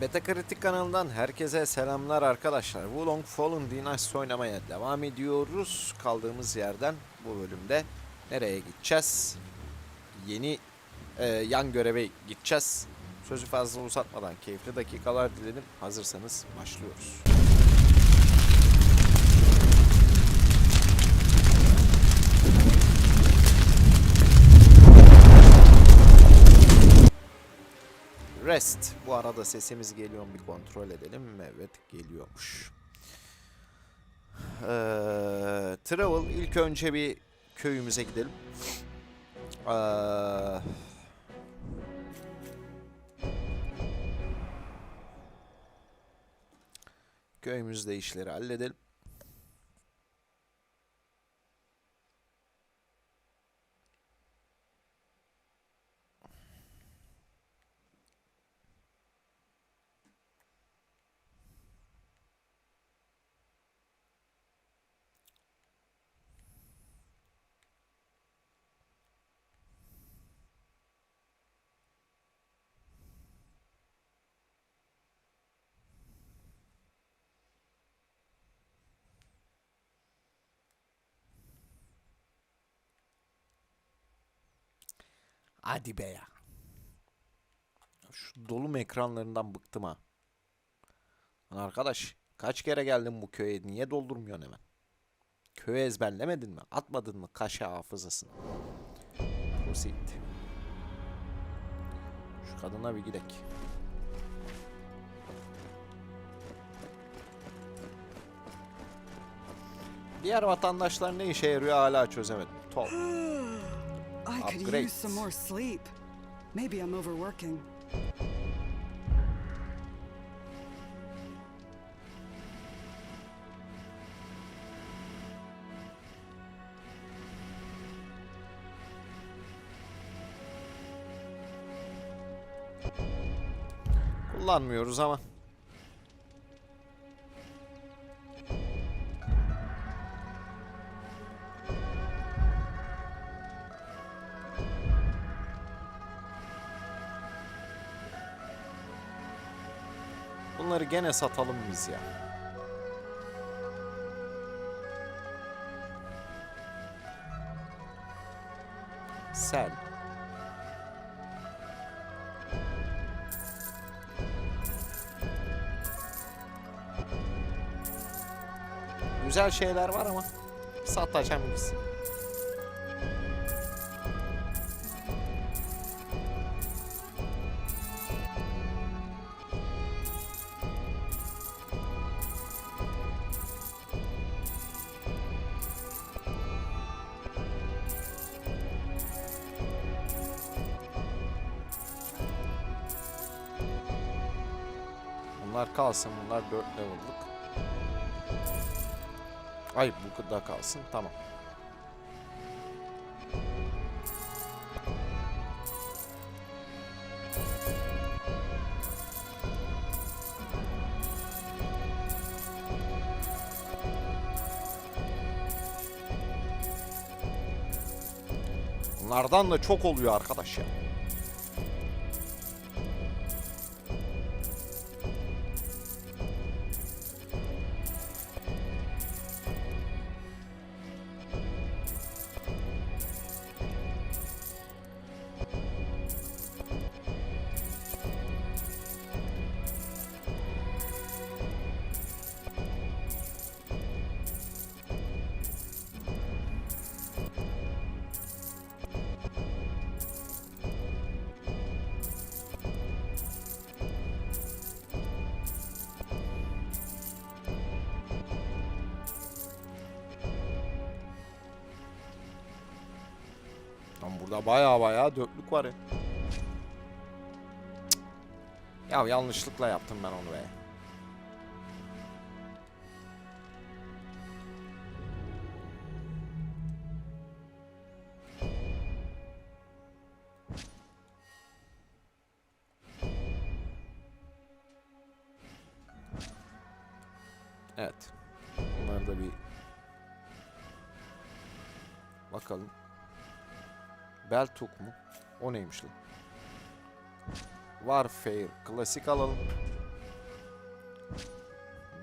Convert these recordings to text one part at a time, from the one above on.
Beta Kritik kanalından herkese selamlar arkadaşlar. Wulong Fallen Dynasty oynamaya devam ediyoruz. Kaldığımız yerden bu bölümde nereye gideceğiz? Yeni e, yan göreve gideceğiz. Sözü fazla uzatmadan keyifli dakikalar dilerim. Hazırsanız başlıyoruz. Rest. Bu arada sesimiz geliyor mu bir kontrol edelim. Evet geliyormuş. Ee, travel ilk önce bir köyümüze gidelim. Ee, köyümüzde işleri halledelim. Hadi be ya. Şu dolum ekranlarından bıktım ha. Lan arkadaş kaç kere geldin bu köye niye doldurmuyorsun hemen? Köyü ezberlemedin mi? Atmadın mı kaşe hafızasını? Proceed. Şu kadına bir gidek. Diğer vatandaşlar ne işe yarıyor hala çözemedim. Top. I could use some more sleep. Maybe I'm overworking. Kullanmıyoruz ama. Bunları gene satalım biz ya. Sel. Güzel şeyler var ama satacağım gitsin. Bunlar kalsın. Bunlar 4 level'lık. Ay bu da kalsın. Tamam. Bunlardan da çok oluyor arkadaş ya. Burada baya baya dörtlük var ya. Ya yanlışlıkla yaptım ben onu be. Evet. Bunları da bir bakalım. Beltuk mu? O neymiş lan? Warfare klasik alalım.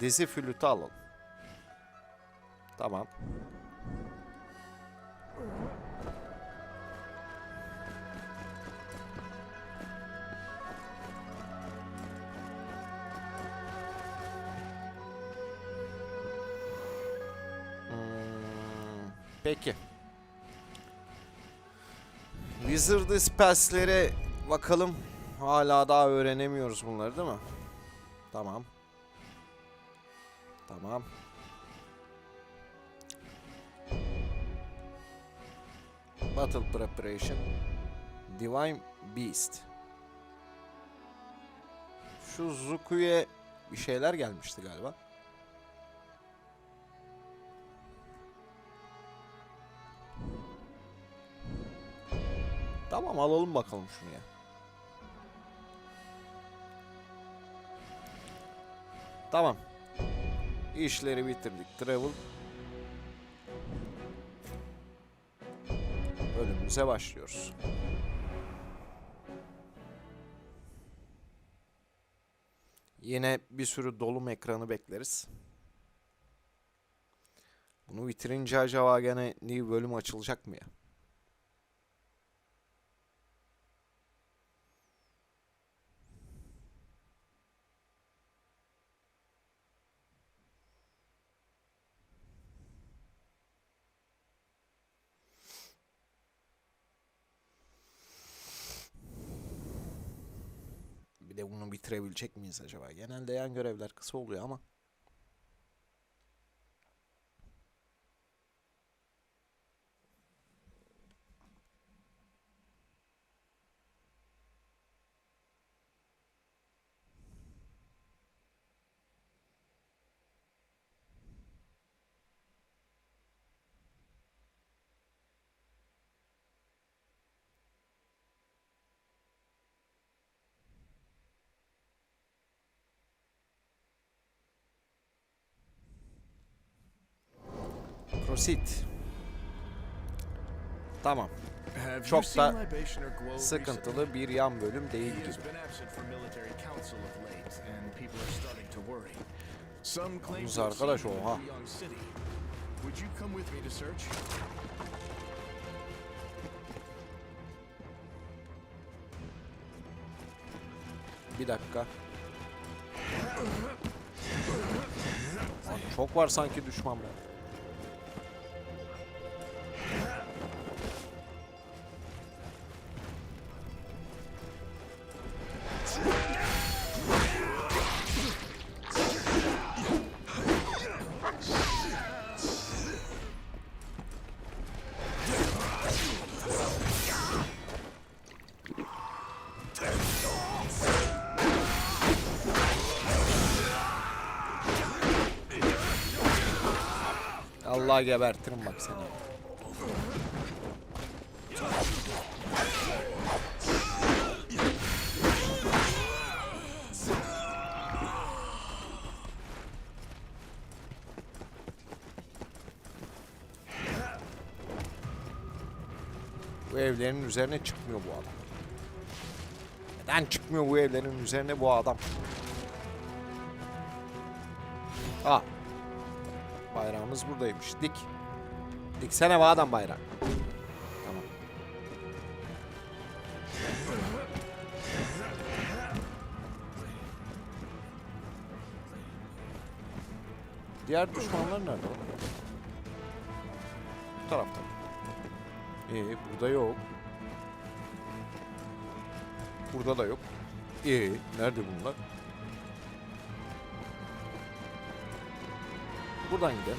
Dizi flütü alalım. Tamam. Hmm, Peki. Wizard Spells'lere bakalım. Hala daha öğrenemiyoruz bunları değil mi? Tamam. Tamam. Battle Preparation. Divine Beast. Şu Zuku'ya bir şeyler gelmişti galiba. Tamam alalım bakalım şunu ya. Tamam. İşleri bitirdik. Travel. Bölümümüze başlıyoruz. Yine bir sürü dolum ekranı bekleriz. Bunu bitirince acaba gene new bölüm açılacak mı ya? Bir de bunu bitirebilecek miyiz acaba? Genelde yan görevler kısa oluyor ama. Proceed. Tamam. Çok da sıkıntılı bir yan bölüm değil gibi. Yalnız arkadaş, oha. Bir dakika. Çok var sanki düşman be. Allah gebertirim bak seni. Bu evlerin üzerine çıkmıyor bu adam. Neden çıkmıyor bu evlerin üzerine bu adam? Ha. Bayrağımız buradaymış. Dik. Diksene bu adam bayrağı. Tamam. Diğer düşmanlar nerede? Bu tarafta. Ee, burada yok. Burada da yok. Ee, nerede bunlar? Buradan gidelim.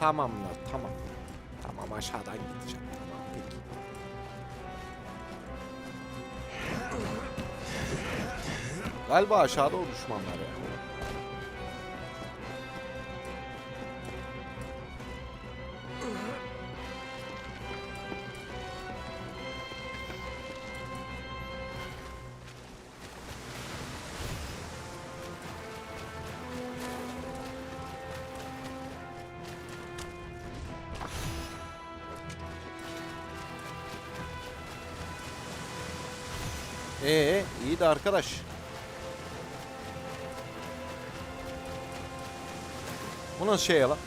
Tamamlar, tamam. Tamam aşağıdan gideceğim. Tamam peki. Galiba aşağıda o düşmanlar ya. Ee, iyi de arkadaş. Bu nasıl şey lan?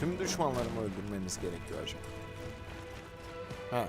Tüm düşmanlarımı öldürmemiz gerekiyor acaba? Ha.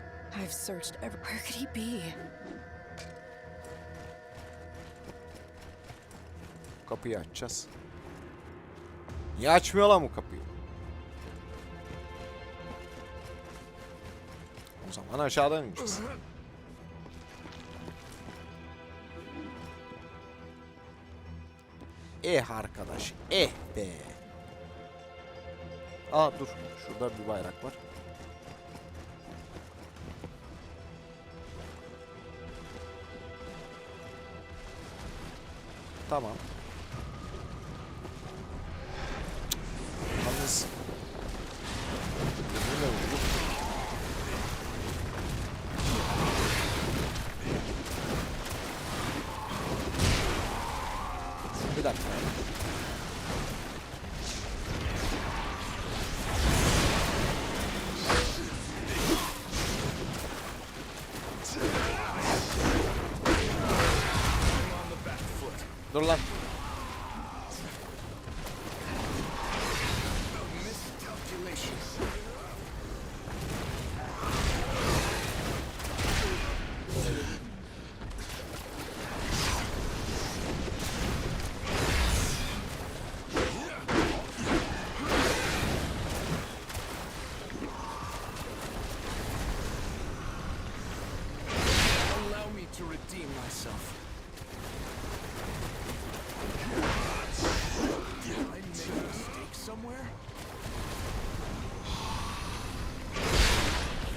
I've searched every. Where could he be? Kapıyı açacağız. Niye açmıyor lan bu kapıyı? O zaman aşağıdan ineceğiz. Eh arkadaş, eh be. Aa dur, şurada bir bayrak var. Tamam.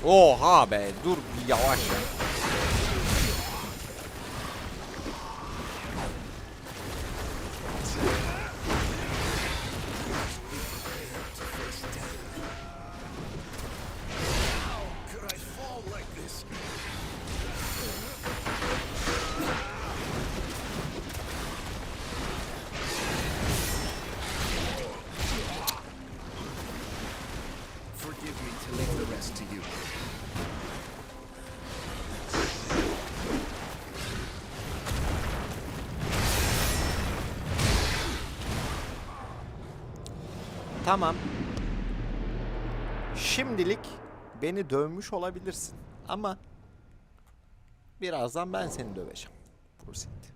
Oha be dur bir yavaş ya. Tamam. Şimdilik beni dövmüş olabilirsin ama birazdan ben seni döveceğim. Proceed.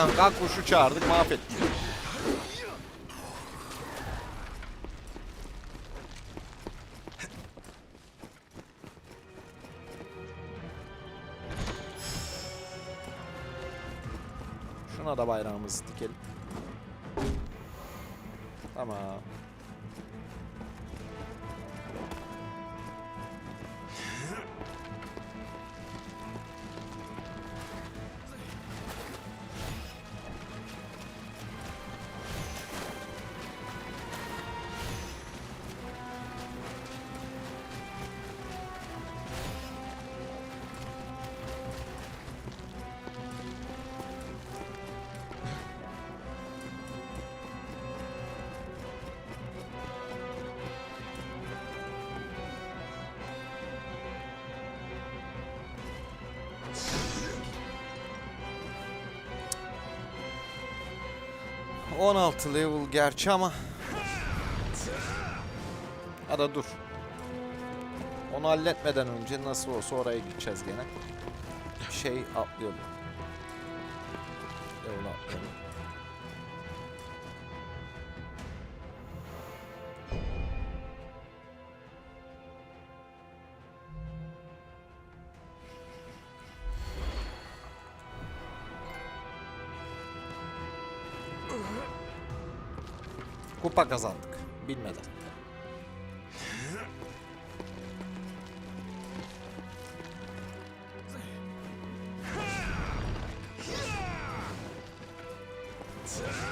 Yanga kuşu çağırdık mahvettik. Şuna da bayrağımızı dikelim. Tamam. 16 level gerçi ama. Ya da dur. Onu halletmeden önce nasıl olsa oraya gideceğiz gene. Şey atlayalım. Level atlayalım. Kupa kazandık. Bilmeden. Tamam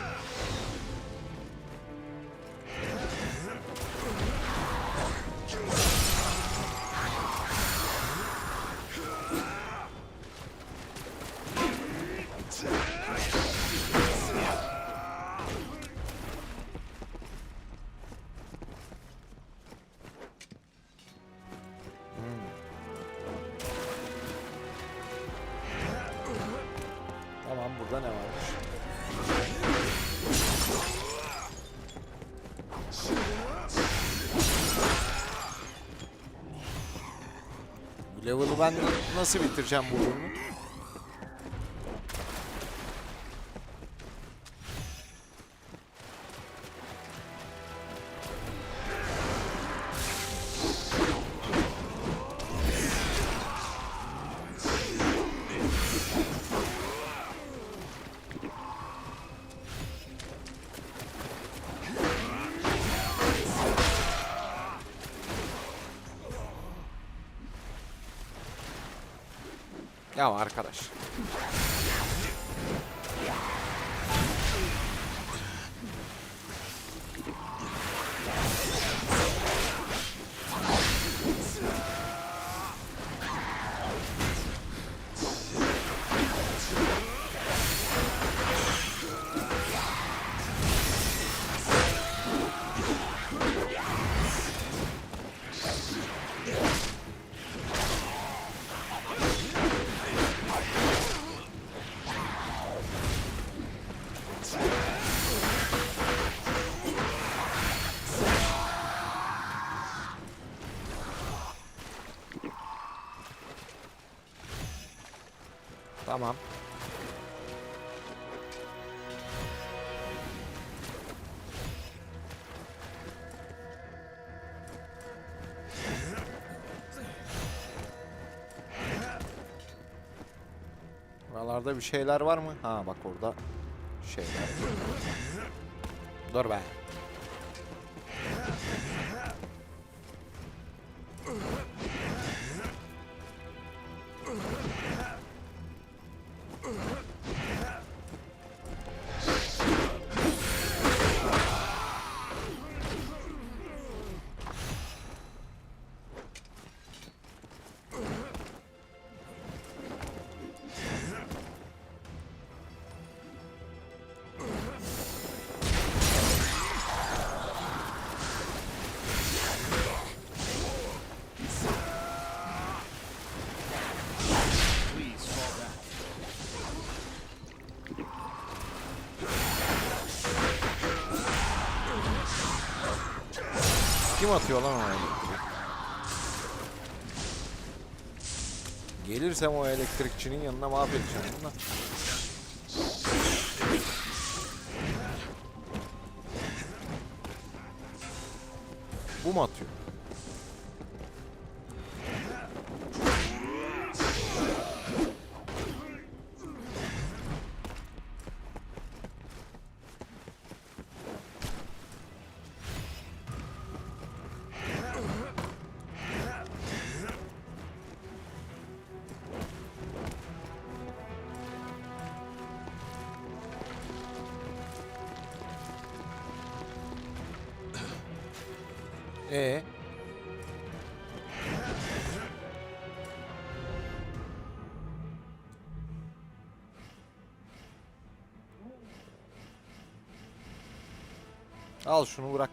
Bu level'ı ben nasıl bitireceğim bu bölümü? Ya arkadaş. Tamam. Buralarda bir şeyler var mı? Ha bak orada şeyler. Dur be. Kim atıyor lan o elektriği? Gelirsem o elektrikçinin yanına mahvedeceğim bunu. Bu mu atıyor? Ee. Al şunu bırak.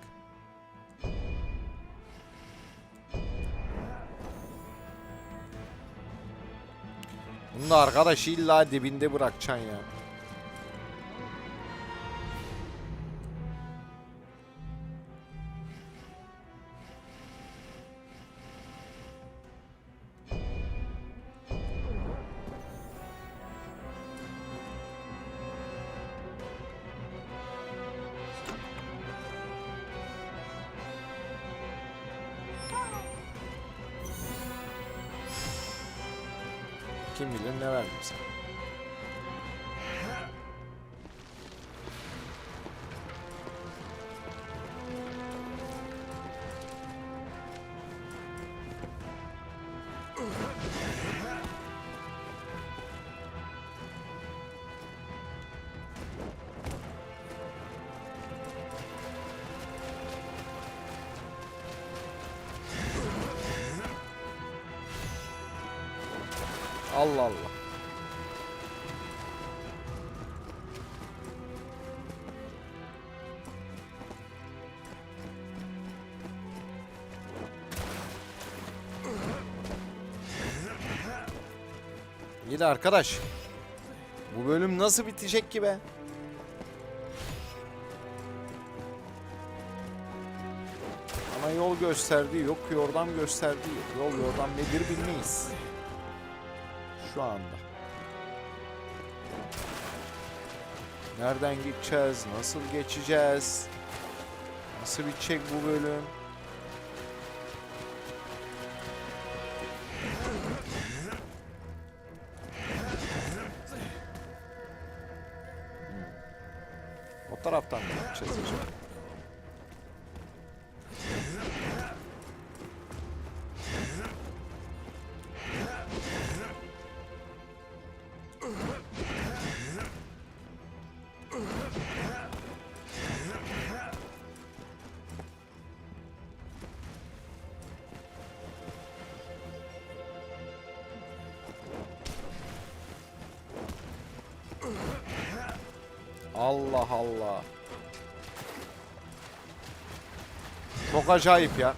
Bunu da arkadaş illa dibinde bırakacaksın ya. Kim bilir ne verdim sana. İyi arkadaş. Bu bölüm nasıl bitecek ki be? Ama yol gösterdiği yok, yordam gösterdiği yok. Yol yordam nedir bilmeyiz. Şu anda. Nereden gideceğiz? Nasıl geçeceğiz? Nasıl bitecek bu bölüm? Allah Allah. Çok acayip ya.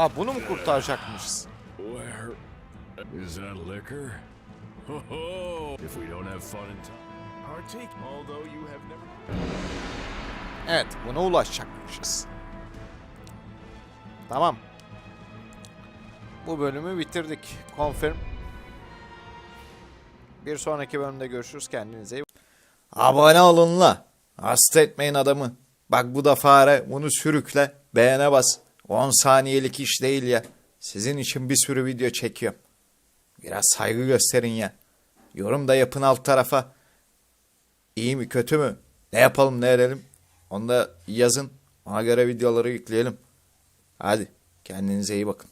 Aa bunu mu kurtaracakmışız? Where is that liquor? If we don't have fun in time, partake. Although you have never. Evet, buna ulaşacakmışız. Tamam. Bu bölümü bitirdik. Confirm. Bir sonraki bölümde görüşürüz. Kendinize iyi Abone olun la. Hasta etmeyin adamı. Bak bu da fare. Bunu sürükle. Beğene bas. 10 saniyelik iş değil ya. Sizin için bir sürü video çekiyorum. Biraz saygı gösterin ya. Yorum da yapın alt tarafa. İyi mi kötü mü? Ne yapalım ne edelim? Onu da yazın. Ona göre videoları yükleyelim. Hadi kendinize iyi bakın.